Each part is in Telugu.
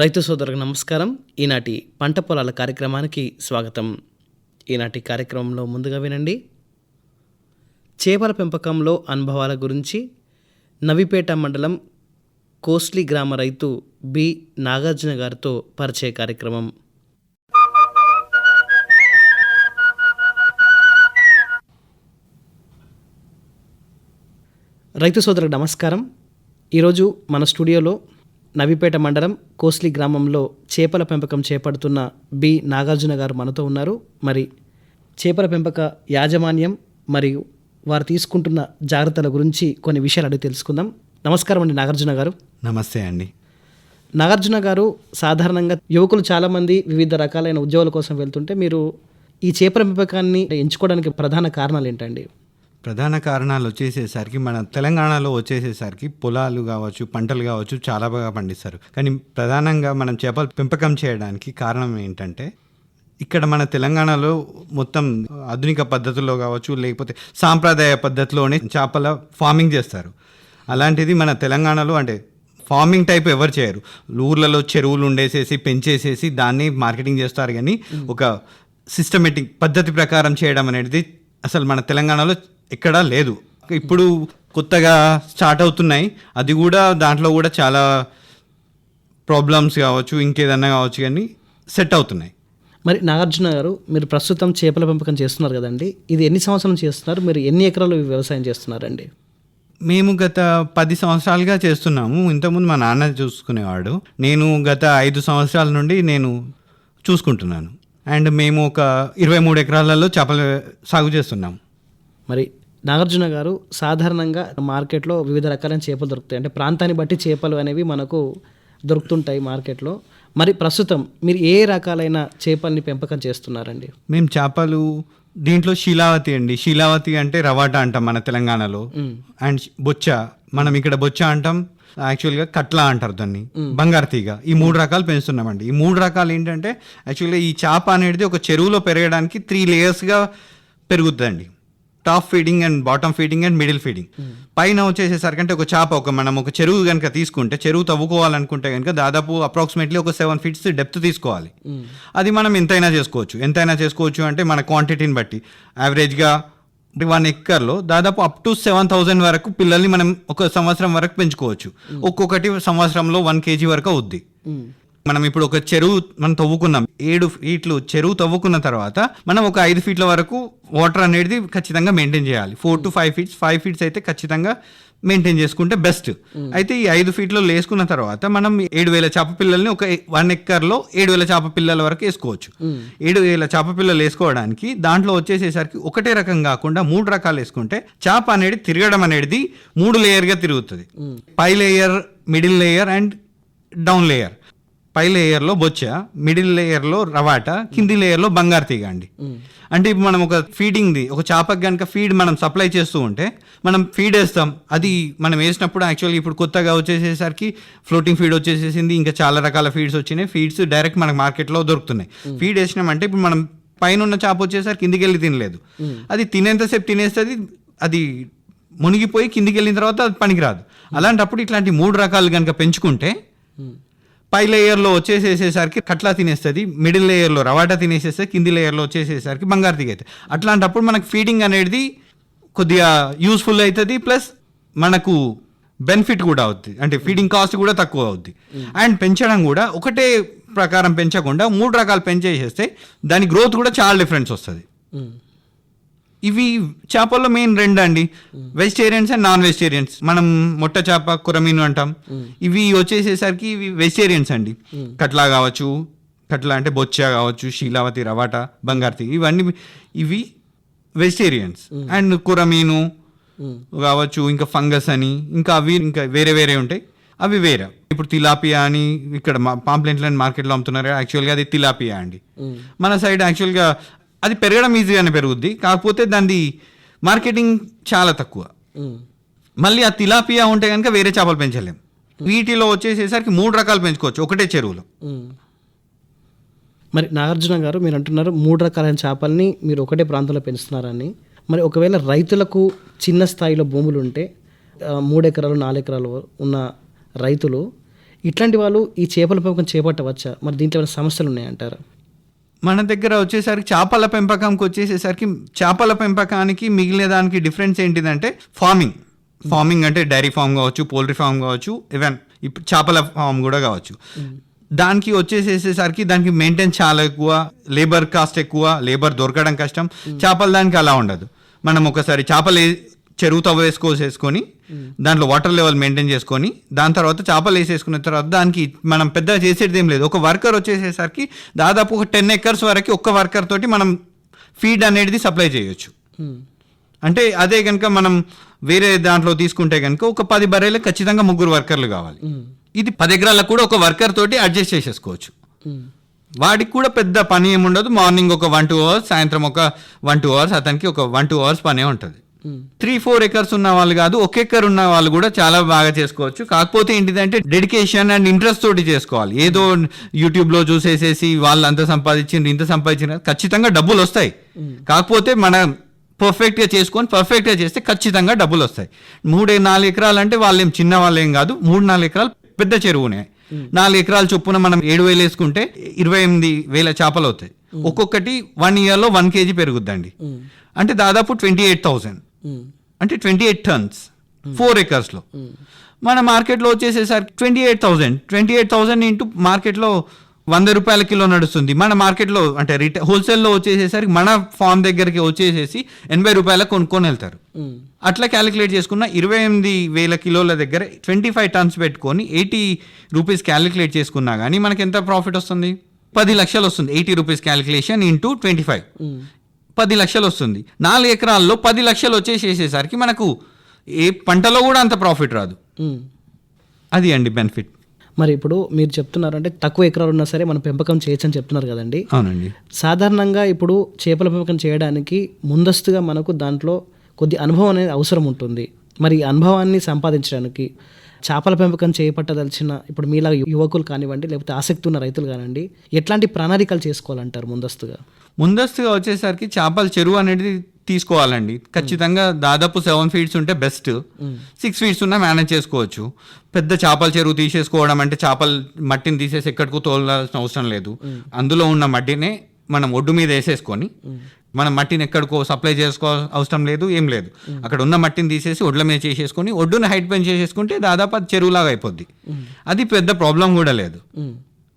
రైతు సోదరులకు నమస్కారం. ఈనాటి పంట పొలాల కార్యక్రమానికి స్వాగతం. ఈనాటి కార్యక్రమంలో ముందుగా వినండి. చేపల పెంపకంలో అనుభవాల గురించి నవిపేట మండలం కోస్లీ గ్రామ రైతు బి. నాగార్జున గారితో పరిచయ కార్యక్రమం. రైతు సోదరులకు నమస్కారం. ఈరోజు మన స్టూడియోలో నవిపేట మండలం కోస్లీ గ్రామంలో చేపల పెంపకం చేపడుతున్న బి. నాగార్జున గారు మనతో ఉన్నారు. మరి చేపల పెంపక యాజమాన్యం మరియు వారు తీసుకుంటున్న జాగ్రత్తల గురించి కొన్ని విషయాలు అడిగి తెలుసుకుందాం. నమస్కారం అండి నాగార్జున గారు. నమస్తే అండి. నాగార్జున గారు సాధారణంగా యువకులు చాలామంది వివిధ రకాలైన ఉద్యోగాల కోసం వెళ్తుంటే మీరు ఈ చేపల పెంపకాన్ని ఎంచుకోవడానికి ప్రధాన కారణాలు ఏంటండి? ప్రధాన కారణాలు వచ్చేసేసరికి మన తెలంగాణలో వచ్చేసేసరికి పొలాలు కావచ్చు పంటలు కావచ్చు చాలా బాగా పండిస్తారు. కానీ ప్రధానంగా మనం చేపల పెంపకం చేయడానికి కారణం ఏంటంటే ఇక్కడ మన తెలంగాణలో మొత్తం ఆధునిక పద్ధతుల్లో కావచ్చు లేకపోతే సాంప్రదాయ పద్ధతిలోనే చేపల ఫార్మింగ్ చేస్తారు. అలాంటిది మన తెలంగాణలో అంటే ఫార్మింగ్ టైప్ ఎవరు చేయరు. ఊర్లలో చెరువులు ఉండేసేసి పెంచేసేసి దాన్ని మార్కెటింగ్ చేస్తారు. కానీ ఒక సిస్టమేటిక్ పద్ధతి ప్రకారం చేయడం అనేది అసలు మన తెలంగాణలో ఎక్కడా లేదు. ఇప్పుడు కొత్తగా స్టార్ట్ అవుతున్నాయి. అది కూడా దాంట్లో కూడా చాలా ప్రాబ్లమ్స్ కావచ్చు ఇంకేదన్నా కావచ్చు కానీ సెట్ అవుతున్నాయి. మరి నాగార్జున గారు మీరు ప్రస్తుతం చేపల పెంపకం చేస్తున్నారు కదండి. ఇది ఎన్ని సంవత్సరాలు చేస్తున్నారు? మీరు ఎన్ని ఎకరాలు వ్యవసాయం చేస్తున్నారండి? మేము గత పది సంవత్సరాలుగా చేస్తున్నాము. ఇంతకుముందు మా నాన్న చూసుకునేవాడు. నేను గత ఐదు సంవత్సరాల నుండి నేను చూసుకుంటున్నాను. అండ్ మేము ఒక ఇరవై మూడు ఎకరాలలో చేపల సాగు చేస్తున్నాము మరి నాగార్జున గారు సాధారణంగా మార్కెట్లో వివిధ రకాలైన చేపలు దొరుకుతాయి. అంటే ప్రాంతాన్ని బట్టి చేపలు అనేవి మనకు దొరుకుతుంటాయి మార్కెట్లో. మరి ప్రస్తుతం మీరు ఏ రకాలైన చేపల్ని పెంపకం చేస్తున్నారండి? మేము చేపలు దీంట్లో శీలావతి అండి. శీలావతి అంటే రవాటా అంటాం మన తెలంగాణలో. అండ్ బొచ్చ మనం ఇక్కడ బొచ్చ అంటాం. యాక్చువల్గా కట్ల అంటారు దాన్ని. బంగారు తీగ. ఈ మూడు రకాలు పెంచుతున్నామండి. ఈ మూడు రకాలు ఏంటంటే యాక్చువల్గా ఈ చేప అనేది ఒక చెరువులో పెరగడానికి త్రీ లేయర్స్గా పెరుగుతుందండి top feeding and bottom feeding and middle feeding. పైన వచ్చేసేసరికి అంటే ఒక చేప ఒక మనం ఒక చెరువు కనుక తీసుకుంటే చెరువు తవ్వుకోవాలనుకుంటే కనుక దాదాపు అప్రాక్సిమేట్లీ ఒక సెవెన్ ఫీట్స్ డెప్త్ తీసుకోవాలి. అది మనం ఎంతైనా చేసుకోవచ్చు. ఎంతైనా చేసుకోవచ్చు అంటే మన క్వాంటిటీని బట్టి. యావరేజ్గా వన్ ఎక్కర్లో దాదాపు అప్ టు సెవెన్ థౌసండ్ వరకు పిల్లల్ని మనం ఒక సంవత్సరం వరకు పెంచుకోవచ్చు. ఒక్కొక్కటి సంవత్సరంలో వన్ కేజీ వరకు అవుద్ది. మనం ఇప్పుడు ఒక చెరువు మనం తవ్వుకున్నాం. ఏడు ఫీట్లు చెరువు తవ్వుకున్న తర్వాత మనం ఒక ఐదు ఫీట్ల వరకు వాటర్ అనేది ఖచ్చితంగా మెయింటైన్ చేయాలి. Four to five feets five feets అయితే ఖచ్చితంగా మెయింటైన్ చేసుకుంటే బెస్ట్. అయితే ఈ ఐదు ఫీట్లో వేసుకున్న తర్వాత మనం ఏడు వేల చేప పిల్లల్ని ఒక వన్ ఎక్కర్లో ఏడు వేల చేప పిల్లల వరకు వేసుకోవచ్చు. ఏడు వేల చేప పిల్లలు వేసుకోవడానికి దాంట్లో వచ్చేసేసరికి ఒకటే రకం కాకుండా మూడు రకాలు వేసుకుంటే చేప అనేది తిరగడం అనేది మూడు లేయర్గా తిరుగుతుంది. పై layer middle layer and down layer పై లేయర్లో బొచ్చ మిడిల్ లేయర్లో రవాట కింది లేయర్లో బంగారు తీగ అండి. అంటే ఇప్పుడు మనం ఒక ఫీడింగ్ది ఒక చేపకి కనుక ఫీడ్ మనం సప్లై చేస్తూ ఉంటే మనం ఫీడ్ వేస్తాం. అది మనం వేసినప్పుడు యాక్చువల్లీ ఇప్పుడు కొత్తగా వచ్చేసేసరికి ఫ్లోటింగ్ ఫీడ్ వచ్చేసేసింది ఇంకా చాలా రకాల ఫీడ్స్ వచ్చినాయి. ఫీడ్స్ డైరెక్ట్ మనకు మార్కెట్లో దొరుకుతున్నాయి. ఫీడ్ వేసినామంటే ఇప్పుడు మనం పైన ఉన్న చేప వచ్చేసరికి కిందికి వెళ్ళి తినలేదు అది తినేంతసేపు తినేస్తుంది అది మునిగిపోయి కిందికి వెళ్ళిన తర్వాత అది పనికిరాదు. అలాంటప్పుడు ఇట్లాంటి మూడు రకాలు కనుక పెంచుకుంటే పై లేయర్లో వచ్చేసేసేసరికి కట్లా తినేస్తుంది మిడిల్ లేయర్లో రవాటా తినేసేస్తే కింది లేయర్లో వచ్చేసేసరికి బంగారు దిగైతే అట్లాంటప్పుడు మనకు ఫీడింగ్ అనేది కొద్దిగా యూస్ఫుల్ అవుతుంది ప్లస్ మనకు బెనిఫిట్ కూడా అవుతుంది అంటే ఫీడింగ్ కాస్ట్ కూడా తక్కువ అవుద్ది. అండ్ పెంచడం కూడా ఒకటే ప్రకారం పెంచకుండా మూడు రకాలు పెంచేసేస్తే దాని గ్రోత్ కూడా చాలా డిఫరెన్స్ వస్తుంది. ఇవి చేపల్లో మెయిన్ రెండు అండి? వెజిటేరియన్స్ అండ్ నాన్ వెజిటేరియన్స్ మనం మొట్ట చేప కురమీను అంటాం. ఇవి వచ్చేసేసరికి ఇవి వెజిటేరియన్స్ అండి. కట్లా కావచ్చు కట్లా అంటే బొచ్చ కావచ్చు శీలావతి రవాటా బంగార్తి ఇవన్నీ ఇవి వెజిటేరియన్స్ అండ్ కురమీను కావచ్చు ఇంకా ఫంగస్ అని ఇంకా అవి ఇంకా వేరే వేరే ఉంటాయి. అవి వేరే. ఇప్పుడు తిలాపియా అని ఇక్కడ పాంప్లెంట్లు అండ్ మార్కెట్లో అమ్ముతున్నారు. యాక్చువల్గా అది తిలాపియా అండి. మన సైడ్ యాక్చువల్గా అది పెరగడం ఈజీగానే పెరుగుద్ది. కాకపోతే దాని మార్కెటింగ్ చాలా తక్కువ. మళ్ళీ ఆ తిలాపియా ఉంటే కనుక వేరే చేపలు పెంచలేం. వీటిలో వచ్చేసేసరికి మూడు రకాలు పెంచుకోవచ్చు. ఒకటే చెరువులో. మరి నాగార్జున గారు మీరు అంటున్నారు మూడు రకాలైన చేపల్ని మీరు ఒకటే ప్రాంతంలో పెంచుతున్నారని. మరి ఒకవేళ రైతులకు చిన్న స్థాయిలో భూములు ఉంటే మూడు ఎకరాలు నాలుగు ఎకరాలు ఉన్న రైతులు ఇట్లాంటి వాళ్ళు ఈ చేపల పెంపకం చేపట్టవచ్చా? మరి దీంట్లో ఏమైనా సమస్యలు ఉన్నాయంటారా? మన దగ్గర వచ్చేసరికి చేపల పెంపకంకి వచ్చేసేసరికి చేపల పెంపకానికి మిగిలిన దానికి డిఫరెన్స్ ఏంటిదంటే ఫార్మింగ్ ఫార్మింగ్ అంటే డైరీ ఫామ్ కావచ్చు పోల్ట్రీ ఫామ్ కావచ్చు ఈవెన్ ఇప్పుడు చేపల ఫామ్ కూడా కావచ్చు. దానికి వచ్చేసేసరికి దానికి మెయింటెన్స్ చాలా ఎక్కువ లేబర్ కాస్ట్ ఎక్కువ లేబర్ దొరకడం కష్టం. చేపల దానికి అలా ఉండదు. మనం ఒకసారి చేపలు చెరువు తవ్వ వేసుకోసేసుకొని దాంట్లో వాటర్ లెవెల్ మెయింటైన్ చేసుకొని దాని తర్వాత చేపలు వేసేసుకున్న తర్వాత దానికి మనం పెద్ద చేసేది ఏం లేదు. ఒక వర్కర్ వచ్చేసేసరికి దాదాపు ఒక టెన్ ఎకర్స్ వరకు ఒక్క వర్కర్ తోటి మనం ఫీడ్ అనేది సప్లై చేయొచ్చు. అంటే అదే కనుక మనం వేరే దాంట్లో తీసుకుంటే కనుక ఒక పది బర్రెలకు ఖచ్చితంగా ముగ్గురు వర్కర్లు కావాలి. ఇది పది ఎకరాలకు కూడా ఒక వర్కర్ తోటి అడ్జస్ట్ చేసేసుకోవచ్చు. వాడికి కూడా పెద్ద పని ఏముండదు. మార్నింగ్ ఒక వన్ టూ అవర్స్ సాయంత్రం ఒక వన్ టూ అవర్స్ అతనికి ఒక వన్ టూ అవర్స్ పనే ఉంటుంది. త్రీ ఫోర్ ఎకర్స్ ఉన్న వాళ్ళు కాదు ఒక ఎకర్ ఉన్న వాళ్ళు కూడా చాలా బాగా చేసుకోవచ్చు. కాకపోతే ఏంటిదంటే డెడికేషన్ అండ్ ఇంట్రెస్ట్ తోటి చేసుకోవాలి. ఏదో యూట్యూబ్లో చూసేసేసి వాళ్ళు అంత సంపాదించింది ఇంత సంపాదించిన ఖచ్చితంగా డబ్బులు వస్తాయి. కాకపోతే మనం పర్ఫెక్ట్గా చేసుకొని పర్ఫెక్ట్గా చేస్తే ఖచ్చితంగా డబ్బులు వస్తాయి. మూడే నాలుగు ఎకరాలు అంటే వాళ్ళేం చిన్న వాళ్ళేం కాదు. మూడు నాలుగు ఎకరాలు పెద్ద చెరువునే నాలుగు ఎకరాల చొప్పున మనం ఏడు వేలు వేసుకుంటే ఇరవై ఎనిమిది వేల చేపలు అవుతాయి. ఒక్కొక్కటి వన్ ఇయర్లో వన్ కేజీ పెరుగుద్దండి. అంటే దాదాపు ట్వంటీ ఎయిట్ థౌసండ్ అంటే ట్వంటీ ఎయిట్ టన్స్ ఫోర్ ఎకర్స్లో మన మార్కెట్లో వచ్చేసేసరికి twenty eight thousand twenty eight thousand into మార్కెట్లో వంద రూపాయల కిలో నడుస్తుంది. మన మార్కెట్లో అంటే రిటైల్ హోల్సేల్లో వచ్చేసేసరికి మన ఫామ్ దగ్గరికి వచ్చేసేసి ఎనభై రూపాయలకు కొనుక్కొని వెళ్తారు. అట్లా క్యాలిక్యులేట్ చేసుకున్న ఇరవై ఎనిమిది వేల కిలోల దగ్గర ట్వంటీ ఫైవ్ టన్స్ పెట్టుకొని ఎయిటీ రూపీస్ క్యాలిక్యులేట్ చేసుకున్నా కానీ మనకి ఎంత ప్రాఫిట్ వస్తుంది? పది లక్షలు వస్తుంది. Eighty rupees calculation into twenty five పది లక్షలు వస్తుంది. నాలుగు ఎకరాల్లో పది లక్షలు వచ్చేసేసరికి మనకు ఏ పంటలో కూడా అంత ప్రాఫిట్ రాదు. అది అండి బెనిఫిట్. మరి ఇప్పుడు మీరు చెప్తున్నారు అంటే తక్కువ ఎకరాలు ఉన్నా సరే మనం పెంపకం చేయొచ్చు అని చెప్తున్నారు కదండి. అవునండి. సాధారణంగా ఇప్పుడు చేపల పెంపకం చేయడానికి ముందస్తుగా మనకు దాంట్లో కొద్ది అనుభవం అనేది అవసరం ఉంటుంది. మరి అనుభవాన్ని సంపాదించడానికి చేపల పెంపకం చేపట్టదలిచిన ఇప్పుడు మీలా యువకులు కానివ్వండి లేకపోతే ఆసక్తి ఉన్న రైతులు కానివ్వండి ఎట్లాంటి ప్రణాళికలు చేసుకోవాలంటారు ముందస్తుగా? ముందస్తుగా వచ్చేసరికి చేపల చెరువు అనేది తీసుకోవాలండి. ఖచ్చితంగా దాదాపు సెవెన్ ఫీట్స్ ఉంటే బెస్ట్. సిక్స్ ఫీట్స్ ఉన్నా మేనేజ్ చేసుకోవచ్చు. పెద్ద చేపల చెరువు తీసేసుకోవడం అంటే చేపల మట్టిని తీసేసి ఎక్కడికో తోలాల్సిన అవసరం లేదు. అందులో ఉన్న మట్టినే మనం ఒడ్డు మీద వేసేసుకొని మనం మట్టిని ఎక్కడికో సప్లై చేసుకో అవసరం లేదు ఏం లేదు. అక్కడ ఉన్న మట్టిని తీసేసి ఒడ్ల మీద చేసేసుకొని ఒడ్డున హైట్ పెంచి చేసేసుకుంటే దాదాపు అది చెరువులాగా అయిపోద్ది. అది పెద్ద ప్రాబ్లం కూడా లేదు.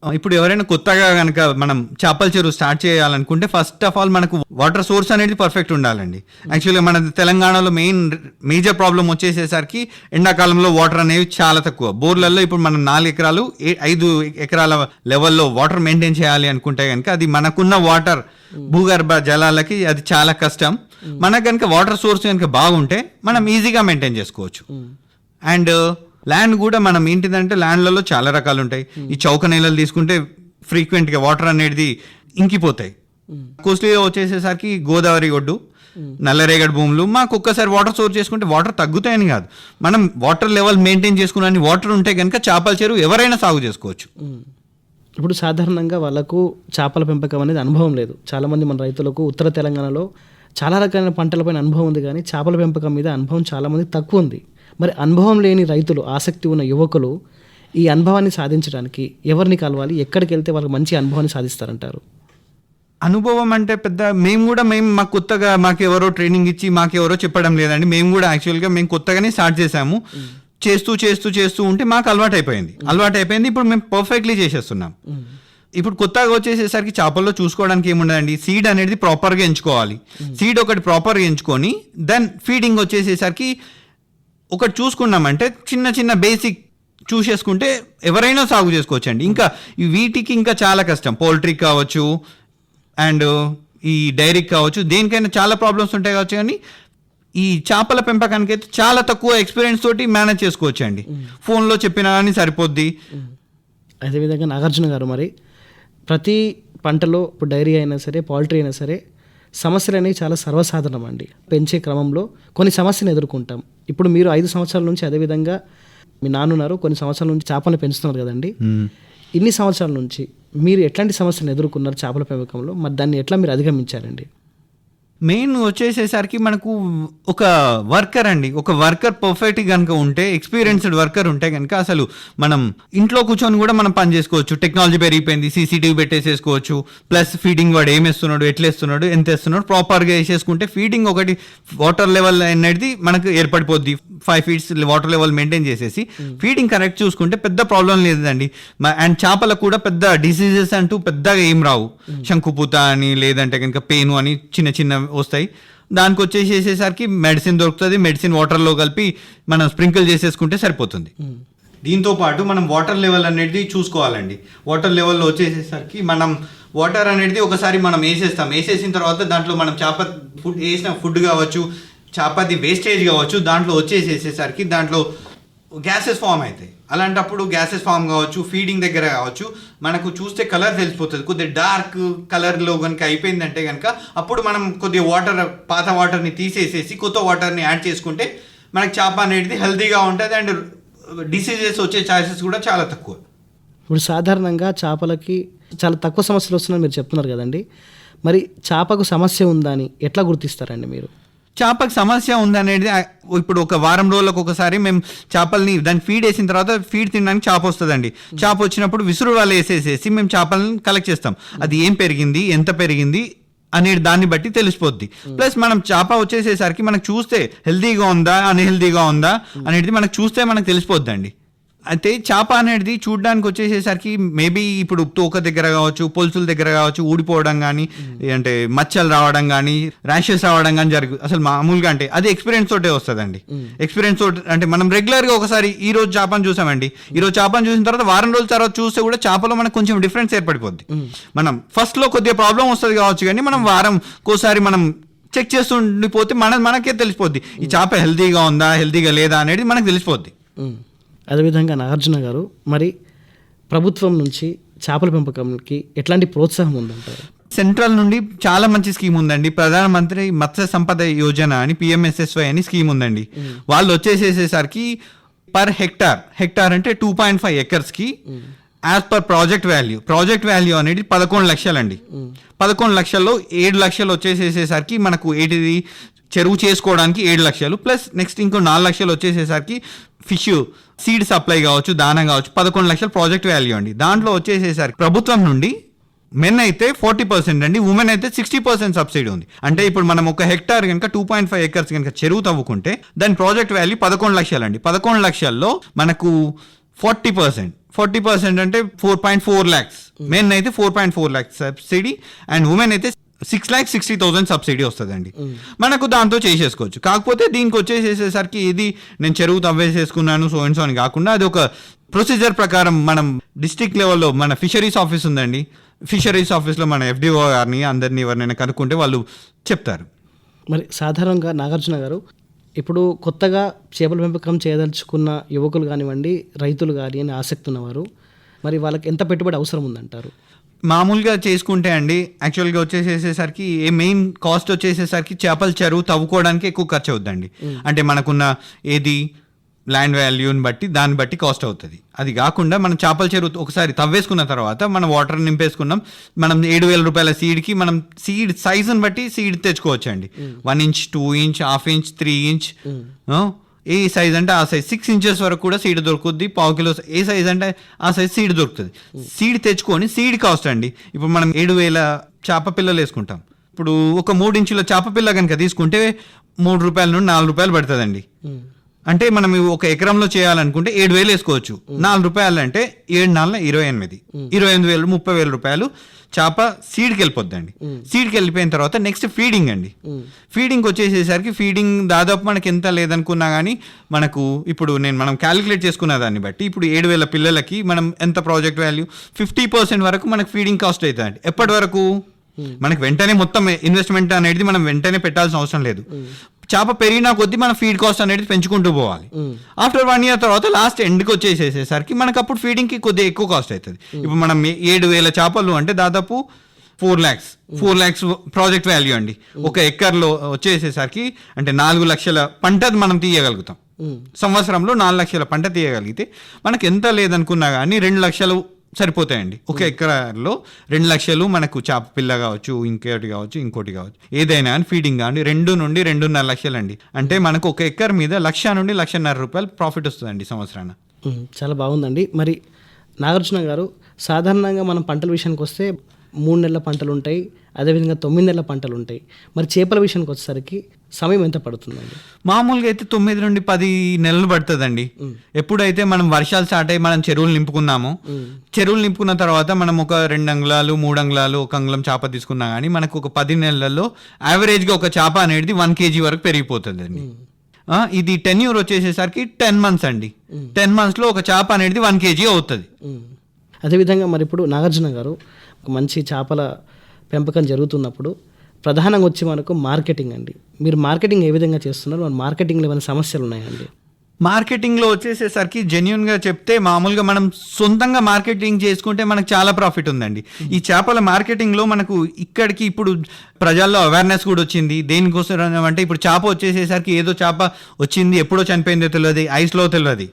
ఇప్పుడు ఎవరైనా కొత్తగా కనుక మనం చేపల చెరువు స్టార్ట్ చేయాలనుకుంటే ఫస్ట్ ఆఫ్ ఆల్ మనకు వాటర్ సోర్స్ అనేది పర్ఫెక్ట్ ఉండాలండి. యాక్చువల్గా మన తెలంగాణలో మెయిన్ మేజర్ ప్రాబ్లం వచ్చేసేసరికి ఎండాకాలంలో వాటర్ అనేవి చాలా తక్కువ. బోర్లలో ఇప్పుడు మనం నాలుగు ఎకరాలు ఐదు ఎకరాల లెవెల్లో వాటర్ మెయింటైన్ చేయాలి అనుకుంటే కనుక అది మనకున్న వాటర్ భూగర్భ జలాలకి అది చాలా కష్టం. మనకు కనుక వాటర్ సోర్స్ కనుక బాగుంటే మనం ఈజీగా మెయింటైన్ చేసుకోవచ్చు. అండ్ ల్యాండ్ కూడా మనం ఏంటిదంటే ల్యాండ్లలో చాలా రకాలు ఉంటాయి ఈ చౌక నేలలు తీసుకుంటే ఫ్రీక్వెంట్గా వాటర్ అనేది ఇంకిపోతాయి. కోస్ట్లీగా వచ్చేసేసరికి గోదావరి ఒడ్డు నల్లరేగడి భూములు మాకు ఒక్కసారి వాటర్ స్టోర్ చేసుకుంటే వాటర్ తగ్గుతాయని కాదు. మనం వాటర్ లెవెల్ మెయింటైన్ చేసుకున్న వాటర్ ఉంటే కనుక చేపల చెరువు ఎవరైనా సాగు చేసుకోవచ్చు. ఇప్పుడు సాధారణంగా వాళ్ళకు చేపల పెంపకం అనేది అనుభవం లేదు. చాలామంది మన రైతులకు ఉత్తర తెలంగాణలో చాలా రకాలైన పంటలపైన అనుభవం ఉంది కానీ చేపల పెంపకం మీద అనుభవం చాలామంది తక్కువ ఉంది. మరి అనుభవం లేని రైతులు ఆసక్తి ఉన్న యువకులు ఈ అనుభవాన్ని సాధించడానికి ఎవరిని కలవాలి? ఎక్కడికి వెళ్తే వాళ్ళకి మంచి అనుభవాన్ని సాధిస్తారంటారు? అనుభవం అంటే పెద్ద మేము కూడా మేము మాకు కొత్తగా మాకు ఎవరో ట్రైనింగ్ ఇచ్చి మాకు ఎవరో చెప్పడం లేదండి. మేము కూడా యాక్చువల్గా మేము కొత్తగానే స్టార్ట్ చేసాము చేస్తూ చేస్తూ చేస్తూ ఉంటే మాకు అలవాటు అయిపోయింది అలవాటు అయిపోయింది ఇప్పుడు మేము పర్ఫెక్ట్లీ చేసేస్తున్నాం. ఇప్పుడు కొత్తగా వచ్చేసేసరికి చేపల్లో చూసుకోవడానికి ఏముండదండి? సీడ్ అనేది ప్రాపర్గా ఎంచుకోవాలి. సీడ్ ఒకటి ప్రాపర్గా ఎంచుకొని దెన్ ఫీడింగ్ వచ్చేసేసరికి ఒకటి చూసుకున్నామంటే చిన్న చిన్న బేసిక్ చూసేసుకుంటే ఎవరైనా సాగు చేసుకోవచ్చు అండి ఇంకా వీటికి ఇంకా చాలా కష్టం. పౌల్ట్రీ కావచ్చు అండ్ ఈ డైరీకి కావచ్చు దేనికైనా చాలా ప్రాబ్లమ్స్ ఉంటాయి కావచ్చు కానీ ఈ చేపల పెంపకానికి అయితే చాలా తక్కువ ఎక్స్పీరియన్స్ తోటి మేనేజ్ చేసుకోవచ్చు అండి ఫోన్లో చెప్పినా కానీ సరిపోద్ది. అదేవిధంగా నాగార్జున గారు మరి ప్రతి పంటలో ఇప్పుడు డైరీ అయినా సరే పౌల్ట్రీ అయినా సరే సమస్యలు అనేవి చాలా సర్వసాధారణం అండి. పెంచే క్రమంలో కొన్ని సమస్యలు ఎదుర్కొంటాం. ఇప్పుడు మీరు ఐదు సంవత్సరాల నుంచి అదేవిధంగా మీ నాన్నున్నారు కొన్ని సంవత్సరాల నుంచి చేపలను పెంచుతున్నారు కదండి. ఇన్ని సంవత్సరాల నుంచి మీరు ఎట్లాంటి సమస్యలు ఎదుర్కొన్నారు చేపల పెంపకంలో? మరి దాన్ని ఎట్లా మీరు అధిగమించారండి? మెయిన్ వచ్చేసేసరికి మనకు ఒక వర్కర్ అండి. ఒక వర్కర్ పర్ఫెక్ట్ కనుక ఉంటే ఎక్స్పీరియన్స్డ్ వర్కర్ ఉంటే కనుక అసలు మనం ఇంట్లో కూర్చొని కూడా మనం పని చేసుకోవచ్చు. టెక్నాలజీ పెరిగిపోయింది సీసీటీవీ పెట్టేసేసుకోవచ్చు. ప్లస్ ఫీడింగ్ వాడు ఏం వేస్తున్నాడు ఎట్లా వేస్తున్నాడు ఎంత వేస్తున్నాడు ప్రాపర్గా వేసేసుకుంటే ఫీడింగ్ ఒకటి వాటర్ లెవెల్ అనేది మనకు ఏర్పడిపోద్ది. Five feets water level maintain చేసేసి ఫీడింగ్ కరెక్ట్ చూసుకుంటే పెద్ద ప్రాబ్లం లేదండి. అండ్ చేపలకు కూడా పెద్ద డిసీజెస్ అంటూ పెద్దగా ఏం రావు. శంకుపూత అని లేదంటే కనుక పెయిన్ అని చిన్న చిన్న వస్తాయి. దానికి వచ్చేసేసరికి మెడిసిన్ దొరుకుతుంది మెడిసిన్ వాటర్లో కలిపి మనం స్ప్రింకిల్ చేసేసుకుంటే సరిపోతుంది. దీంతో పాటు మనం వాటర్ లెవెల్ అనేది చూసుకోవాలండి. వాటర్ లెవెల్లో వచ్చేసేసరికి మనం వాటర్ అనేది ఒకసారి మనం వేసేస్తాం. వేసేసిన తర్వాత దాంట్లో మనం చేప ఫుడ్ వేసిన ఫుడ్ కావచ్చు చేపది వేస్టేజ్ కావచ్చు దాంట్లో వచ్చేసేసేసరికి దాంట్లో గ్యాసెస్ ఫామ్ అవుతాయి అలాంటప్పుడు గ్యాసెస్ ఫామ్ కావచ్చు ఫీడింగ్ దగ్గర కావచ్చు మనకు చూస్తే కలర్ తెలిసిపోతుంది. కొద్దిగా డార్క్ కలర్లో కనుక అయిపోయిందంటే కనుక అప్పుడు మనం కొద్దిగా వాటర్ పాత వాటర్ని తీసేసేసి కొత్త వాటర్ని యాడ్ చేసుకుంటే మనకి చేప అనేది హెల్తీగా ఉంటుంది అండ్ డిసీజెస్ వచ్చే ఛాన్సెస్ కూడా చాలా తక్కువ. ఇప్పుడు సాధారణంగా చేపలకి చాలా తక్కువ సమస్యలు వస్తున్నాయని మీరు చెప్తున్నారు కదండి. మరి చేపకు సమస్య ఉందా అని ఎట్లా గుర్తిస్తారండి మీరు? చేపకు సమస్య ఉందనేది ఇప్పుడు ఒక వారం రోజులకు ఒకసారి మేము చేపల్ని దాన్ని ఫీడ్ వేసిన తర్వాత ఫీడ్ తినడానికి చేప వస్తుందండి. చేప వచ్చినప్పుడు విసురు వాళ్ళు వేసేసేసి మేము చేపలను కలెక్ట్ చేస్తాం. అది ఏం పెరిగింది ఎంత పెరిగింది అనేది దాన్ని బట్టి తెలిసిపోద్ది. ప్లస్ మనం చేప వచ్చేసేసరికి మనకు చూస్తే హెల్తీగా ఉందా అన్హెల్తీగా ఉందా అనేది మనకు చూస్తే మనకు తెలిసిపోద్దండి. అయితే చేప అనేది చూడడానికి వచ్చేసేసరికి మేబీ ఇప్పుడు తోక దగ్గర కావచ్చు పొలుసుల దగ్గర కావచ్చు ఊడిపోవడం కానీ అంటే మచ్చలు రావడం కానీ ర్యాషెస్ రావడం కానీ జరుగు అసలు మామూలుగా అంటే అది ఎక్స్పీరియన్స్ తోటే వస్తుందండి. ఎక్స్పీరియన్స్ తోటి అంటే మనం రెగ్యులర్గా ఒకసారి ఈ రోజు చేపను చూసామండి. ఈ రోజు చేపను చూసిన తర్వాత వారం రోజుల తర్వాత చూస్తే కూడా చేపలో మనకు కొంచెం డిఫరెన్స్ ఏర్పడిపోద్ది. మనం ఫస్ట్లో కొద్దిగా ప్రాబ్లం వస్తుంది కావచ్చు కానీ మనం వారం కోసారి మనం చెక్ చేస్తుండిపోతే మన మనకే తెలిసిపోద్ది. ఈ చేప హెల్తీగా ఉందా హెల్తీగా లేదా అనేది మనకు తెలిసిపోద్ది. అదేవిధంగా నాగార్జున గారు మరి ప్రభుత్వం నుంచి చేపల పెంపకంకి ఎట్లాంటి ప్రోత్సాహం ఉందంటారు? సెంట్రల్ నుండి చాలా మంచి స్కీమ్ ఉందండి. ప్రధానమంత్రి మత్స్య సంపద యోజన అని పిఎంఎస్ఎస్వై అని స్కీమ్ ఉందండి. వాళ్ళు వచ్చేసేసరికి పర్ హెక్టార్ హెక్టార్ అంటే two point five ఎకర్స్కి as per project value. Project value అనేది పదకొండు లక్షలండి. పదకొండు లక్షల్లో ఏడు లక్షలు వచ్చేసేసరికి మనకు ఏంటిది చెరువు చేసుకోవడానికి ఏడు లక్షలు ప్లస్ నెక్స్ట్ ఇంకో నాలుగు లక్షలు వచ్చేసేసరికి ఫిష్ సీడ్ సప్లై కావచ్చు దానా కావచ్చు పదకొండు లక్షల ప్రాజెక్ట్ వాల్యూ అండి. దాంట్లో వచ్చేసేసరికి ప్రభుత్వం నుండి మెన్ అయితే ఫార్టీ పర్సెంట్ అండి ఉమెన్ అయితే సిక్స్టీ పర్సెంట్ సబ్సిడీ ఉంది. అంటే ఇప్పుడు మనం ఒక హెక్టార్ కనుక టూ పాయింట్ ఫైవ్ ఎకర్స్ కనుక చెరువు తవ్వుకుంటే దాని ప్రాజెక్ట్ వాల్యూ పదకొండు లక్షలు అండి. పదకొండు లక్షల్లో మనకు ఫార్టీ పర్సెంట్. ఫార్టీ పర్సెంట్ అంటే four point four lakhs men అయితే four point four lakhs subsidy and women అయితే six lakhs sixty thousand subsidy వస్తుందండి. మనకు దాంతో చేసేసుకోవచ్చు. కాకపోతే దీనికి వచ్చేసేసరికి ఇది నేను చెరువు తవ్వేసేసుకున్నాను సో అండ్ సో అని కాకుండా అది ఒక ప్రొసీజర్ ప్రకారం మనం డిస్ట్రిక్ట్ లెవెల్లో మన ఫిషరీస్ ఆఫీస్ ఉందండి. ఫిషరీస్ ఆఫీస్లో మన ఎఫ్డిఓ గారిని అందరినీ ఎవరినైనా కనుక్కుంటే వాళ్ళు చెప్తారు. మరి సాధారణంగా నాగార్జున గారు ఇప్పుడు కొత్తగా చేపల పెంపకం చేయదలుచుకున్న యువకులు కానివ్వండి రైతులు కానీ అని ఆసక్తి ఉన్నవారు మరి వాళ్ళకి ఎంత పెట్టుబడి అవసరం ఉందంటారు? మామూలుగా చేసుకుంటే అండి యాక్చువల్గా వచ్చేసేసరికి ఏ మెయిన్ కాస్ట్ వచ్చేసేసరికి చేపల చెరువు తవ్వుకోవడానికి ఎక్కువ ఖర్చు అవుద్దండి. అంటే మనకున్న ఏది ల్యాండ్ వాల్యూని బట్టి దాన్ని బట్టి కాస్ట్ అవుతుంది. అది కాకుండా మనం చేపల చెరువు ఒకసారి తవ్వేసుకున్న తర్వాత మనం వాటర్ నింపేసుకున్నాం మనం ఏడు వేల రూపాయల సీడ్కి మనం సీడ్ సైజుని బట్టి సీడ్ తెచ్చుకోవచ్చు అండి one inch two inch half inch three inch ఏ సైజ్ అంటే ఆ సైజ్ సిక్స్ ఇంచెస్ వరకు కూడా సీడ్ దొరుకుద్ది. పావు కిలో ఏ సైజ్ అంటే ఆ సైజ్ సీడ్ దొరుకుతుంది. సీడ్ తెచ్చుకొని సీడ్ కాస్ట్ అండి. ఇప్పుడు మనం ఏడు వేల చేప పిల్లలు వేసుకుంటాం. ఇప్పుడు ఒక మూడు ఇంచుల చేప పిల్ల కనుక తీసుకుంటే మూడు రూపాయల నుండి నాలుగు రూపాయలు పడుతుందండి. అంటే మనం ఒక ఎకరంలో చేయాలనుకుంటే ఏడు వేలు వేసుకోవచ్చు. నాలుగు రూపాయలు అంటే ఏడు నాలుగు ఇరవై ఎనిమిది. ఇరవై ఎనిమిది వేలు ముప్పై వేల రూపాయలు చేప సీడ్కి వెళ్ళిపోద్దండి సీడ్కి వెళ్ళిపోయిన తర్వాత నెక్స్ట్ ఫీడింగ్ అండి. ఫీడింగ్ వచ్చేసేసరికి ఫీడింగ్ దాదాపు మనకి ఎంత లేదనుకున్నా కానీ మనకు ఇప్పుడు నేను మనం క్యాలిక్యులేట్ చేసుకున్న దాన్ని బట్టి ఇప్పుడు ఏడు వేల పిల్లలకి మనం ఎంత ప్రాజెక్ట్ వాల్యూ ఫిఫ్టీ పర్సెంట్ వరకు మనకు ఫీడింగ్ కాస్ట్ అవుతుందండి ఎప్పటి వరకు? మనకి వెంటనే మొత్తం ఇన్వెస్ట్మెంట్ అనేది మనం వెంటనే పెట్టాల్సిన అవసరం లేదు. చేప పెరిగిన కొద్దీ మన ఫీడ్ కాస్ట్ అనేది పెంచుకుంటూ పోవాలి. ఆఫ్టర్ వన్ ఇయర్ తర్వాత లాస్ట్ ఎండ్కి వచ్చేసేసరికి మనకు అప్పుడు ఫీడింగ్కి కొద్దిగా ఎక్కువ కాస్ట్ అవుతుంది ఇప్పుడు మనం ఏడు వేల చేపలు అంటే దాదాపు four lakhs four lakhs project value అండి. ఒక ఎక్కర్లో వచ్చేసేసరికి అంటే నాలుగు లక్షల పంట మనం తీయగలుగుతాం. సంవత్సరంలో నాలుగు లక్షల పంట తీయగలిగితే మనకి ఎంత లేదనుకున్నా కానీ రెండు లక్షలు సరిపోతాయండి. ఒక ఎకరాలో రెండు లక్షలు మనకు చేప పిల్ల కావచ్చు ఇంకోటి కావచ్చు ఇంకోటి కావచ్చు. ఏదైనా అని ఫీడింగ్ కానీ రెండు నుండి రెండున్నర లక్షలు అండి అంటే మనకు ఒక ఎకర్ మీద లక్ష నుండి లక్షన్నర రూపాయలు ప్రాఫిట్ వస్తుందండి సంవత్సరాన. ఉమ్, చాలా బాగుందండి. మరి నాగార్జున గారు సాధారణంగా మనం పంటల విషయానికి వస్తే మూడు నెలల పంటలు ఉంటాయి అదేవిధంగా తొమ్మిది నెలల పంటలు ఉంటాయి. మరి చేపల విషయానికి వచ్చేసరికి సమయం ఎంత పడుతుందండి? మామూలుగా అయితే తొమ్మిది నుండి పది నెలలు పడుతుందండి. ఎప్పుడైతే మనం వర్షాలు స్టార్ట్ అయ్యి మనం చెరువులు నింపుకున్నామో చెరువులు నింపుకున్న తర్వాత మనం ఒక రెండు అంగుళాలు మూడు అంగుళాలు ఒక అంగుళం చేప తీసుకున్నా కానీ మనకు ఒక పది నెలల్లో యావరేజ్గా ఒక చేప అనేది వన్ కేజీ వరకు పెరిగిపోతుందండి. ఇది టెన్ యూర్ వచ్చేసేసరికి టెన్ మంత్స్ అండి. టెన్ మంత్స్లో ఒక చేప అనేది వన్ కేజీ అవుతుంది. అదేవిధంగా మరి ఇప్పుడు నాగార్జున గారు మంచి చేపల పెంపకం జరుగుతున్నప్పుడు ప్రధానంగా వచ్చి మనకు మార్కెటింగ్ అండి. మీరు మార్కెటింగ్ ఏ విధంగా చేస్తున్నారు? మన మార్కెటింగ్లో ఏమైనా సమస్యలు ఉన్నాయండి మార్కెటింగ్లో వచ్చేసేసరికి జెన్యున్గా చెప్తే మామూలుగా మనం సొంతంగా మార్కెటింగ్ చేసుకుంటే మనకు చాలా ప్రాఫిట్ ఉందండి. ఈ చేపల మార్కెటింగ్లో మనకు ఇక్కడికి ఇప్పుడు ప్రజల్లో అవేర్నెస్ కూడా వచ్చింది. దేనికోసం అంటే ఇప్పుడు చేప వచ్చేసేసరికి ఏదో చేప వచ్చింది ఎప్పుడో చనిపోయిందో తెలియదు ఐస్లో తెలియదు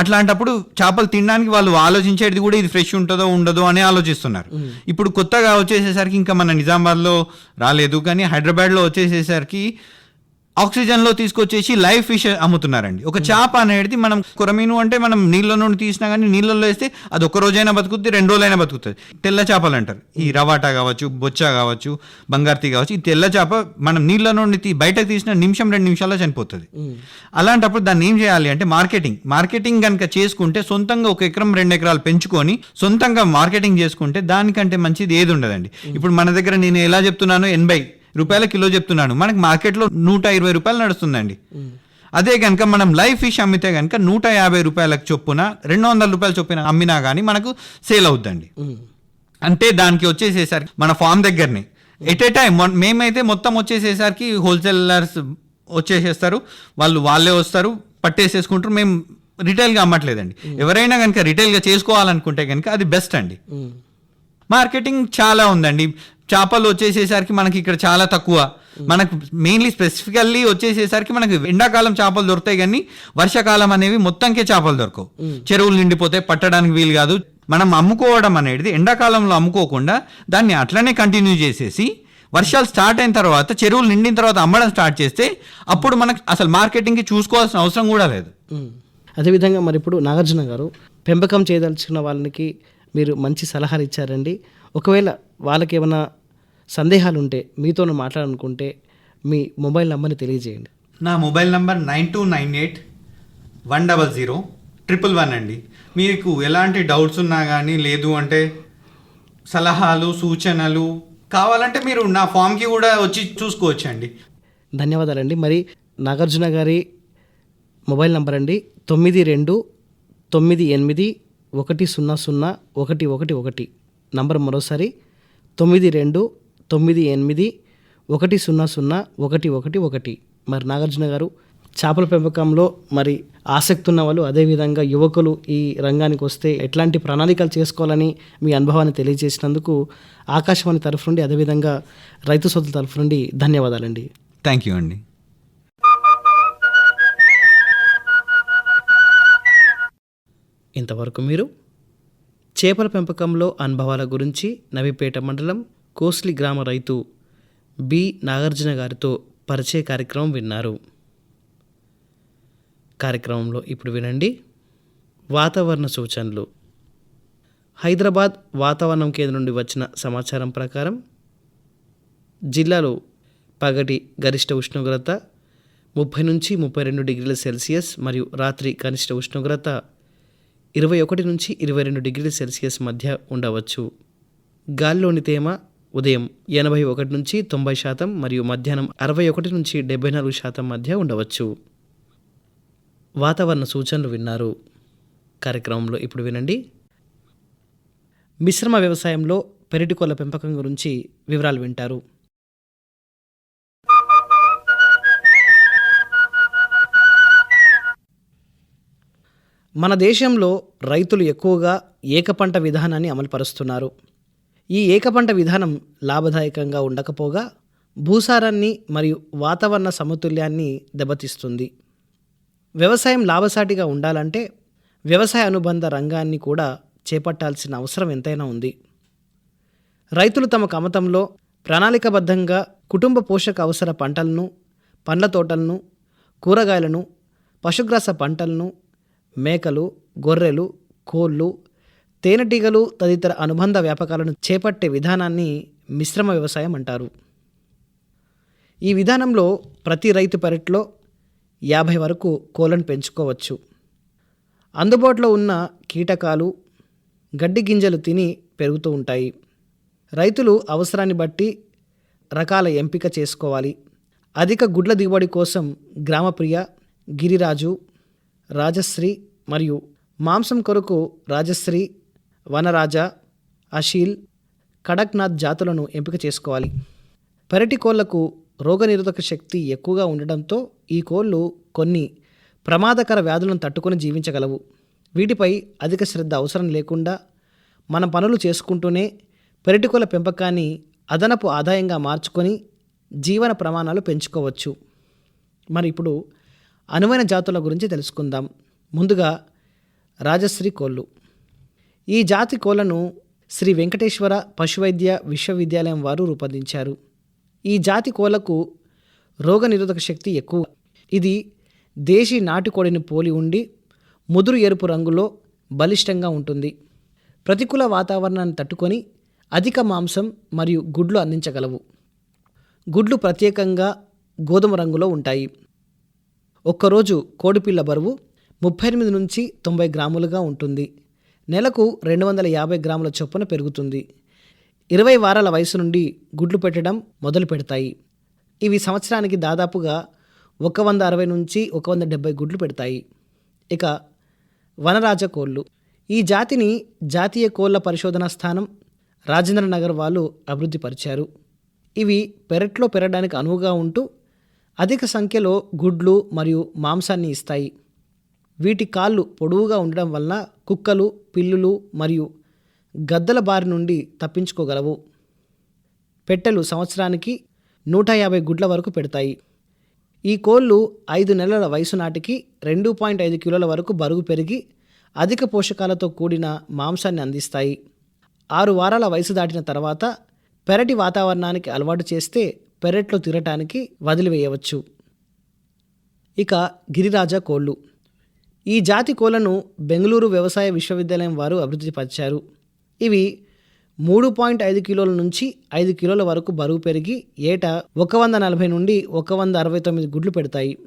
అట్లాంటప్పుడు చేపలు తినడానికి వాళ్ళు ఆలోచించేది కూడా ఇది ఫ్రెష్ ఉంటుందో ఉండదో అని ఆలోచిస్తున్నారు. ఇప్పుడు కొత్తగా వచ్చేసేసరికి ఇంకా మన నిజామాబాద్లో రాలేదు. కానీ హైదరాబాద్లో వచ్చేసేసరికి ఆక్సిజన్లో తీసుకొచ్చేసి లైవ్ ఫిష్ అమ్ముతున్నారండి. ఒక చేప అనేది మనం కొరమీను అంటే మనం నీళ్ళ నుండి తీసినా కానీ నీళ్ళలో వేస్తే అది ఒక రోజైనా బతుకుద్ది రెండు రోజులైనా బతుకుతుంది. తెల్ల చేపలు అంటారు. ఈ రవాటా కావచ్చు బొచ్చ కావచ్చు బంగార్తీ కావచ్చు ఈ తెల్ల చేప మనం నీళ్ళ నుండి బయటకు తీసిన నిమిషం రెండు నిమిషాల్లో చనిపోతుంది. అలాంటప్పుడు దాన్ని ఏం చేయాలి అంటే మార్కెటింగ్ మార్కెటింగ్ కనుక చేసుకుంటే సొంతంగా ఒక ఎకరం రెండు ఎకరాలు పెంచుకొని సొంతంగా మార్కెటింగ్ చేసుకుంటే దానికంటే మంచిది ఏది ఉండదండి. ఇప్పుడు మన దగ్గర నేను ఎలా చెప్తున్నాను ఎనభై రూపాయల కిలో చెప్తున్నాను మనకి మార్కెట్లో నూట ఇరవై రూపాయలు నడుస్తుందండి. అదే కనుక మనం లైవ్ ఫిష్ అమ్మితే కనుక నూట యాభై రూపాయలకు చొప్పున రెండు వందల రూపాయల చొప్పున అమ్మినా కానీ మనకు సేల్ అవుద్దండి. అంటే దానికి వచ్చేసేసరికి మన ఫామ్ దగ్గరనే. ఎట్ ఏ టైం మేమైతే మొత్తం వచ్చేసేసరికి హోల్సేలర్స్ వచ్చేసేస్తారు. వాళ్ళు వాళ్ళే వస్తారు పట్టేసేసుకుంటారు. మేము రిటైల్గా అమ్మట్లేదండి. ఎవరైనా కనుక రిటైల్గా చేసుకోవాలనుకుంటే కనుక అది బెస్ట్ అండి. మార్కెటింగ్ చాలా ఉందండి. చేపలు వచ్చేసేసరికి మనకి ఇక్కడ చాలా తక్కువ. మనకు మెయిన్లీ స్పెసిఫికల్లీ వచ్చేసేసరికి మనకి ఎండాకాలం చేపలు దొరుకుతాయి కానీ వర్షాకాలం అనేవి మొత్తంకే చేపలు దొరకవు. చెరువులు నిండిపోతే పట్టడానికి వీలు కాదు. మనం అమ్ముకోవడం అనేది ఎండాకాలంలో అమ్ముకోకుండా దాన్ని అట్లనే కంటిన్యూ చేసేసి వర్షాలు స్టార్ట్ అయిన తర్వాత చెరువులు నిండిన తర్వాత అమ్మడం స్టార్ట్ చేస్తే అప్పుడు మనకు అసలు మార్కెటింగ్కి చూసుకోవాల్సిన అవసరం కూడా లేదు. అదేవిధంగా మరి ఇప్పుడు నాగార్జున గారు పెంపకం చేయదలుచుకున్న వాళ్ళకి మీరు మంచి సలహాలు ఇచ్చారండి. ఒకవేళ వాళ్ళకి ఏమైనా సందేహాలు ఉంటే మీతో మాట్లాడాలనుకుంటే మీ మొబైల్ నెంబర్ని తెలియజేయండి. నా mobile number nine two nine eight one double zero triple one అండి. మీకు ఎలాంటి డౌట్స్ ఉన్నా కానీ లేదు అంటే సలహాలు సూచనలు కావాలంటే మీరు నా ఫామ్కి కూడా వచ్చి చూసుకోవచ్చు అండి ధన్యవాదాలండి. మరి నాగార్జున గారి మొబైల్ నంబర్ అండి. తొమ్మిది రెండు తొమ్మిది ఎనిమిది ఒకటి సున్నా సున్నా ఒకటి ఒకటి ఒకటి. నంబర్ మరోసారి తొమ్మిది రెండు తొమ్మిది ఎనిమిది ఒకటి సున్నా సున్నా ఒకటి ఒకటి ఒకటి. మరి నాగార్జున గారు చేపల పెంపకంలో మరి ఆసక్తి ఉన్న వాళ్ళు అదేవిధంగా యువకులు ఈ రంగానికి వస్తే ఎట్లాంటి ప్రణాళికలు చేసుకోవాలని మీ అనుభవాన్ని తెలియజేసినందుకు ఆకాశవాణి తరఫు నుండి అదేవిధంగా రైతు సోదరుల తరఫు నుండి ధన్యవాదాలండి. థ్యాంక్ యూ అండి ఇంతవరకు మీరు చేపల పెంపకంలో అనుభవాల గురించి నవిపేట మండలం కోస్లి గ్రామ రైతు బి. నాగార్జున గారితో పరిచయ కార్యక్రమం విన్నారు. కార్యక్రమంలో ఇప్పుడు వినండి. వాతావరణ సూచనలు. హైదరాబాద్ వాతావరణం కేంద్రం నుండి వచ్చిన సమాచారం ప్రకారం జిల్లాలో పగటి గరిష్ట ఉష్ణోగ్రత ముప్పై నుంచి ముప్పై రెండు డిగ్రీల సెల్సియస్ మరియు రాత్రి కనిష్ట ఉష్ణోగ్రత ఇరవై ఒకటి నుంచి ఇరవై రెండు డిగ్రీల సెల్సియస్ మధ్య ఉండవచ్చు. గాలిలోని తేమ ఉదయం ఎనభై ఒకటి నుంచి తొంభై శాతం మరియు మధ్యాహ్నం అరవై ఒకటి నుంచి డెబ్బై నాలుగు శాతం మధ్య ఉండవచ్చు. వాతావరణ సూచనలు విన్నారు. కార్యక్రమంలో ఇప్పుడు వినండి. మిశ్రమ వ్యవసాయంలో పెరటి కోళ్ళ పెంపకం గురించి వివరాలు వింటారు. మన దేశంలో రైతులు ఎక్కువగా ఏకపంట విధానాన్ని అమలుపరుస్తున్నారు. ఈ ఏకపంట విధానం లాభదాయకంగా ఉండకపోగా భూసారాన్ని మరియు వాతావరణ సమతుల్యాన్ని దెబ్బతీస్తుంది. వ్యవసాయం లాభసాటిగా ఉండాలంటే వ్యవసాయ అనుబంధ రంగాన్ని కూడా చేపట్టాల్సిన అవసరం ఎంతైనా ఉంది. రైతులు తమ కమతంలో ప్రణాళికబద్ధంగా కుటుంబ పోషక అవసర పంటలను పండ్ల తోటలను కూరగాయలను పశుగ్రాస పంటలను మేకలు గొర్రెలు కోళ్ళు తేనెటీగలు తదితర అనుబంధ వ్యాపకాలను చేపట్టే విధానాన్ని మిశ్రమ వ్యవసాయం అంటారు. ఈ విధానంలో ప్రతి రైతు పెరట్లో యాభై వరకు కోళ్ళను పెంచుకోవచ్చు. అందుబాటులో ఉన్న కీటకాలు గడ్డి గింజలు తిని పెరుగుతూ ఉంటాయి. రైతులు అవసరాన్ని బట్టి రకాల ఎంపిక చేసుకోవాలి. అధిక గుడ్ల దిగుబడి కోసం గ్రామప్రియ గిరిరాజు రాజశ్రీ మరియు మాంసం కొరకు రాజశ్రీ వనరాజ అషీల్ కడక్నాథ్ జాతులను ఎంపిక చేసుకోవాలి. పెరటి కోళ్ళకు రోగనిరోధక శక్తి ఎక్కువగా ఉండడంతో ఈ కోళ్ళు కొన్ని ప్రమాదకర వ్యాధులను తట్టుకొని జీవించగలవు. వీటిపై అధిక శ్రద్ధ అవసరం లేకుండా మన పనులు చేసుకుంటూనే పెరటికోళ్ళ పెంపకాన్ని అదనపు ఆదాయంగా మార్చుకొని జీవన ప్రమాణాలు పెంచుకోవచ్చు. మరి ఇప్పుడు అనువైన జాతుల గురించి తెలుసుకుందాం. ముందుగా రాజశ్రీ కోళ్ళు ఈ జాతి కోళ్ళను శ్రీ వెంకటేశ్వర పశువైద్య విశ్వవిద్యాలయం వారు రూపొందించారు. ఈ జాతి కోళ్ళకు రోగనిరోధక శక్తి ఎక్కువ. ఇది దేశీ నాటుకోడిని పోలి ఉండి ముదురు ఎరుపు రంగులో బలిష్టంగా ఉంటుంది. ప్రతికూల వాతావరణాన్ని తట్టుకొని అధిక మాంసం మరియు గుడ్లు అందించగలవు. గుడ్లు ప్రత్యేకంగా గోధుమ రంగులో ఉంటాయి. ఒక్కరోజు కోడిపిల్ల బరువు ముప్పై ఎనిమిది నుంచి తొంభై గ్రాములుగా ఉంటుంది. నెలకు రెండు వందల యాభై గ్రాముల చొప్పున పెరుగుతుంది. ఇరవై వారాల వయసు నుండి గుడ్లు పెట్టడం మొదలు పెడతాయి. ఇవి సంవత్సరానికి దాదాపుగా ఒక వంద అరవై నుంచి ఒక వంద డెబ్బై గుడ్లు పెడతాయి. ఇక వనరాజ కోళ్ళు ఈ జాతిని జాతీయ కోళ్ళ పరిశోధనా స్థానం రాజేంద్ర నగర్ వాళ్ళు అభివృద్ధి పరిచారు. ఇవి పెరట్లో పెరగడానికి అనువుగా ఉంటూ అధిక సంఖ్యలో గుడ్లు మరియు మాంసాన్ని ఇస్తాయి. వీటి కాళ్ళు పొడవుగా ఉండడం వలన కుక్కలు పిల్లులు మరియు గద్దల బారి నుండి తప్పించుకోగలవు. పెట్టెలు సంవత్సరానికి నూట యాభై గుడ్ల వరకు పెడతాయి. ఈ కోళ్ళు ఐదు నెలల వయసు నాటికి రెండు పాయింట్ ఐదు కిలోల వరకు బరువు పెరిగి అధిక పోషకాలతో కూడిన మాంసాన్ని అందిస్తాయి. ఆరు వారాల వయసు దాటిన తర్వాత పెరటి వాతావరణానికి అలవాటు చేస్తే పెరట్లో తిరటానికి వదిలివేయవచ్చు. ఇక గిరిరాజ కోళ్ళు. ఈ జాతి కోళ్ళను బెంగళూరు వ్యవసాయ విశ్వవిద్యాలయం వారు అభివృద్ధి పరిచారు. ఇవి మూడు పాయింట్ ఐదు కిలోల నుంచి ఐదు కిలోల వరకు బరువు పెరిగి ఏటా ఒక వంద నలభై నుండి ఒక వంద అరవై తొమ్మిది గుడ్లు పెడతాయి.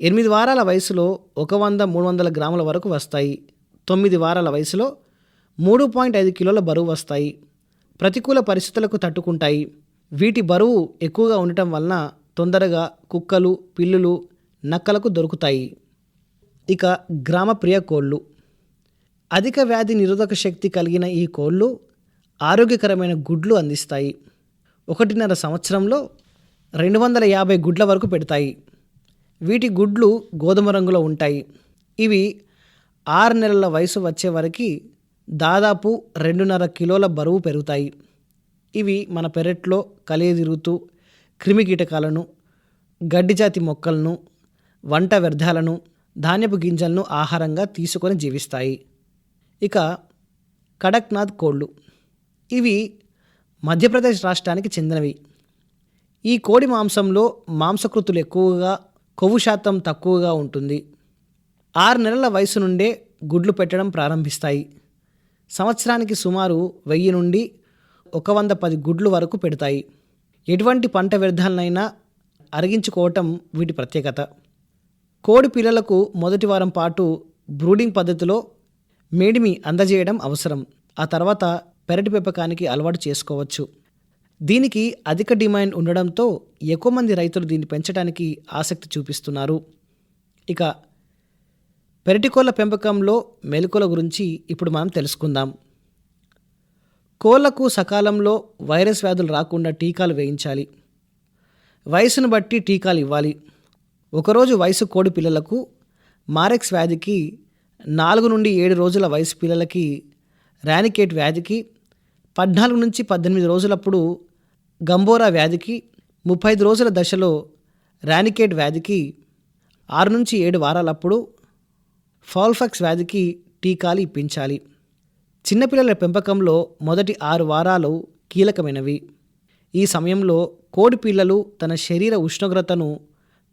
ఎనిమిది వారాల వయసులో ఒక వంద మూడు వందల గ్రాముల వరకు వస్తాయి. తొమ్మిది వారాల వయసులో మూడు పాయింట్ ఐదు కిలోల బరువు వస్తాయి. ప్రతికూల పరిస్థితులకు తట్టుకుంటాయి. వీటి బరువు ఎక్కువగా ఉండటం వలన తొందరగా కుక్కలు పిల్లులు నక్కలకు దొరుకుతాయి. ఇక గ్రామప్రియ కోళ్ళు. అధిక వ్యాధి నిరోధక శక్తి కలిగిన ఈ కోళ్ళు ఆరోగ్యకరమైన గుడ్లు అందిస్తాయి. ఒకటిన్నర సంవత్సరంలో రెండు వందల యాభై గుడ్ల వరకు పెడతాయి. వీటి గుడ్లు గోధుమ రంగులో ఉంటాయి. ఇవి ఆరు నెలల వయసు వచ్చే వరకు దాదాపు రెండున్నర కిలోల బరువు పెరుగుతాయి. ఇవి మన పెరట్లో కలియదిరుగుతూ క్రిమికీటకాలను గడ్డిజాతి గడ్డి జాతి మొక్కలను వంట వ్యర్థాలను ధాన్యపు గింజలను ఆహారంగా తీసుకొని జీవిస్తాయి. ఇక కడక్నాథ్ కోళ్ళు ఇవి మధ్యప్రదేశ్ రాష్ట్రానికి చెందినవి. ఈ కోడి మాంసంలో మాంసకృతులు ఎక్కువగా కొవ్వు శాతం తక్కువగా ఉంటుంది. ఆరు నెలల వయసు నుండే గుడ్లు పెట్టడం ప్రారంభిస్తాయి. సంవత్సరానికి సుమారు వెయ్యి నుండి ఒక వంద పది గుడ్లు వరకు పెడతాయి. ఎటువంటి పంట వ్యర్థాలనైనా అరిగించుకోవటం వీటి ప్రత్యేకత. కోడి పిల్లలకు మొదటి వారం పాటు బ్రూడింగ్ పద్ధతిలో మేడిమి అందజేయడం అవసరం. ఆ తర్వాత పెరటి పెంపకానికి అలవాటు చేసుకోవచ్చు. దీనికి అధిక డిమాండ్ ఉండడంతో ఎక్కువ మంది రైతులు దీన్ని పెంచడానికి ఆసక్తి చూపిస్తున్నారు. ఇక పెరటికోళ్ళ పెంపకంలో మెలకుల గురించి ఇప్పుడు మనం తెలుసుకుందాం. కోళ్ళకు సకాలంలో వైరస్ వ్యాధులు రాకుండా టీకాలు వేయించాలి. వయసును బట్టి టీకాలు ఇవ్వాలి. ఒకరోజు వయసు కోడి పిల్లలకు మారెక్స్ వ్యాధికి నాలుగు నుండి ఏడు రోజుల వయసు పిల్లలకి రానికేట్ వ్యాధికి పద్నాలుగు నుంచి పద్దెనిమిది రోజులప్పుడు గంబోరా వ్యాధికి ముప్పై ఐదు రోజుల దశలో రానికేట్ వ్యాధికి ఆరు నుంచి ఏడు వారాలప్పుడు ఫాల్ఫాక్స్ వ్యాధికి టీకాలు ఇప్పించాలి. చిన్నపిల్లల పెంపకంలో మొదటి ఆరు వారాలు కీలకమైనవి. ఈ సమయంలో కోడి పిల్లలు తన శరీర ఉష్ణోగ్రతను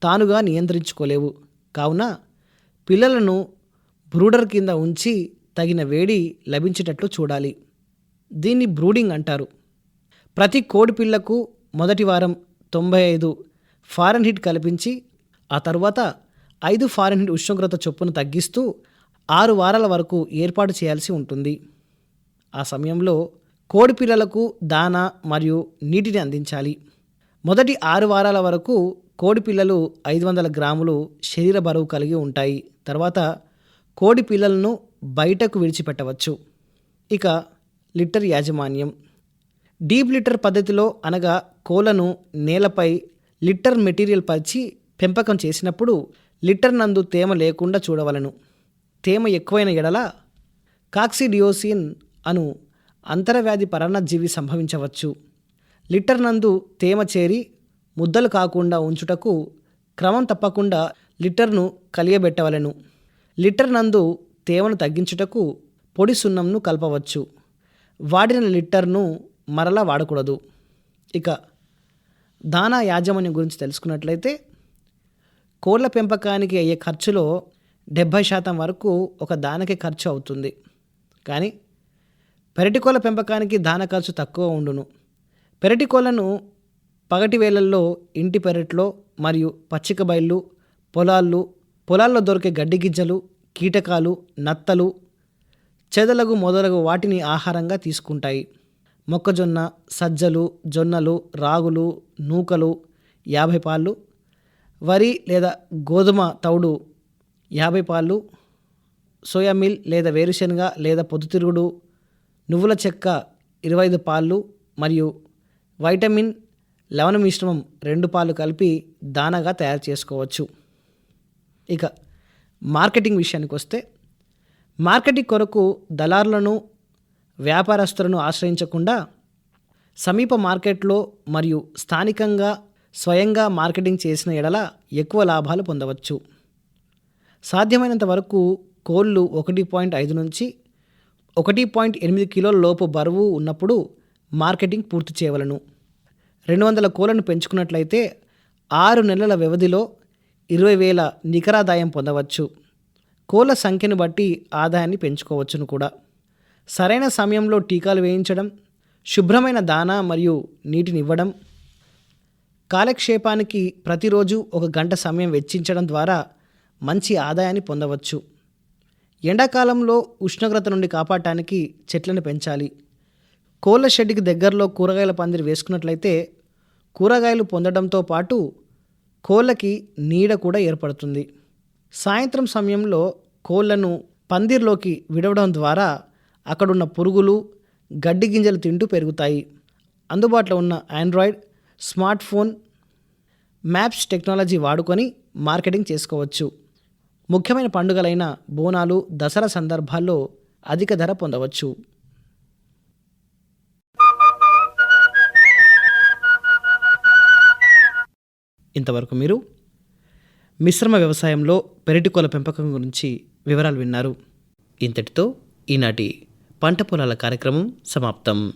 తానుగా నియంత్రించుకోలేవు. కావున పిల్లలను బ్రూడర్ కింద ఉంచి తగిన వేడి లభించేటట్లు చూడాలి. దీన్ని బ్రూడింగ్ అంటారు. ప్రతి కోడి పిల్లకు మొదటి వారం తొంభై ఐదు ఫారెన్ హిట్ కల్పించి ఆ తర్వాత ఐదు ఫారెన్హీట్ ఉష్ణోగ్రత చొప్పున తగ్గిస్తూ ఆరు వారాల వరకు ఏర్పాటు చేయాల్సి ఉంటుంది. ఆ సమయంలో కోడి పిల్లలకు దాన మరియు నీటిని అందించాలి. మొదటి ఆరు వారాల వరకు కోడి పిల్లలు ఐదు వందల గ్రాములు శరీర బరువు కలిగి ఉంటాయి. తర్వాత కోడి పిల్లలను బయటకు విడిచిపెట్టవచ్చు. ఇక లిటర్ యాజమాన్యం. డీప్ లిటర్ పద్ధతిలో అనగా కోళ్ళను నేలపై లిటర్ మెటీరియల్ పరిచి పెంపకం చేసినప్పుడు లిటర్ నందు తేమ లేకుండా చూడవలను. తేమ ఎక్కువైన ఎడల కాక్సిడియోసిన్ అను అంతరవ్యాధి పరాన్నజీవి సంభవించవచ్చు. లిటర్ నందు తేమ చేరి ముద్దలు కాకుండా ఉంచుటకు క్రమం తప్పకుండా లిటర్ను కలియబెట్టవలెను. లిటర్ నందు తేమను తగ్గించుటకు పొడి సున్నంను కలపవచ్చు. వాడిన లిటర్ను మరలా వాడకూడదు. ఇక దానా యాజమాన్యం గురించి తెలుసుకున్నట్లయితే కోళ్ళ పెంపకానికి అయ్యే ఖర్చులో డెబ్భై శాతం వరకు ఒక దానకి ఖర్చు అవుతుంది. కానీ పెరటి కోళ్ళ పెంపకానికి దాన ఖర్చు తక్కువ ఉండును. పెరటి కోళ్ళను పగటి వేళల్లో ఇంటి పెరట్లో మరియు పచ్చిక బయళ్ళు పొలాల్లో పొలాల్లో దొరికే గడ్డి గింజలు కీటకాలు నత్తలు చెదలగు మొదలగు వాటిని ఆహారంగా తీసుకుంటాయి. మొక్కజొన్న సజ్జలు జొన్నలు రాగులు నూకలు యాభై పాళ్ళు వరి లేదా గోధుమ తౌడు యాభై పాళ్ళు సోయా మిల్ లేదా వేరుశనగ లేదా పొద్దుతిరుగుడు నువ్వుల చెక్క ఇరవై ఐదు పాళ్ళు మరియు వైటమిన్ లవణ మిశ్రమం రెండు పాలు కలిపి దానాగా తయారు చేసుకోవచ్చు. ఇక మార్కెటింగ్ విషయానికి వస్తే మార్కెటింగ్ కొరకు దళారులను వ్యాపారస్తులను ఆశ్రయించకుండా సమీప మార్కెట్లో మరియు స్థానికంగా స్వయంగా మార్కెటింగ్ చేసిన ఎడల ఎక్కువ లాభాలు పొందవచ్చు. సాధ్యమైనంత వరకు కోళ్ళు ఒకటి పాయింట్ ఐదు నుంచి ఒకటి పాయింట్ ఎనిమిది కిలోల లోపు బరువు ఉన్నప్పుడు మార్కెటింగ్ పూర్తి చేయవలను. రెండు వందల కోళ్ళను పెంచుకున్నట్లయితే ఆరు నెలల వ్యవధిలో ఇరవై వేల నికరాదాయం పొందవచ్చు. కోళ్ళ సంఖ్యను బట్టి ఆదాయాన్ని పెంచుకోవచ్చును కూడా. సరైన సమయంలో టీకాలు వేయించడం శుభ్రమైన దానా మరియు నీటిని ఇవ్వడం కాలక్షేపానికి ప్రతిరోజు ఒక గంట సమయం వెచ్చించడం ద్వారా మంచి ఆదాయాన్ని పొందవచ్చు. ఎండాకాలంలో ఉష్ణోగ్రత నుండి కాపాడటానికి చెట్లను పెంచాలి. కోళ్ళ షెడ్కి దగ్గరలో కూరగాయల పందిరి వేసుకున్నట్లయితే కూరగాయలు పొందడంతో పాటు కోళ్ళకి నీడ కూడా ఏర్పడుతుంది. సాయంత్రం సమయంలో కోళ్ళను పందిర్లోకి విడవడం ద్వారా అక్కడున్న పురుగులు గడ్డి గింజలు తింటూ పెరుగుతాయి. అందుబాటులో ఉన్న Android smartphone maps technology వాడుకొని మార్కెటింగ్ చేసుకోవచ్చు. ముఖ్యమైన పండుగలైన బోనాలు దసరా సందర్భాల్లో అధిక ధర పొందవచ్చు. ఇంతవరకు మీరు మిశ్రమ వ్యవసాయంలో పెరటికోల పెంపకం గురించి వివరాలు విన్నారు. ఇంతటితో ఈనాటి పంట పొలాల కార్యక్రమం సమాప్తం.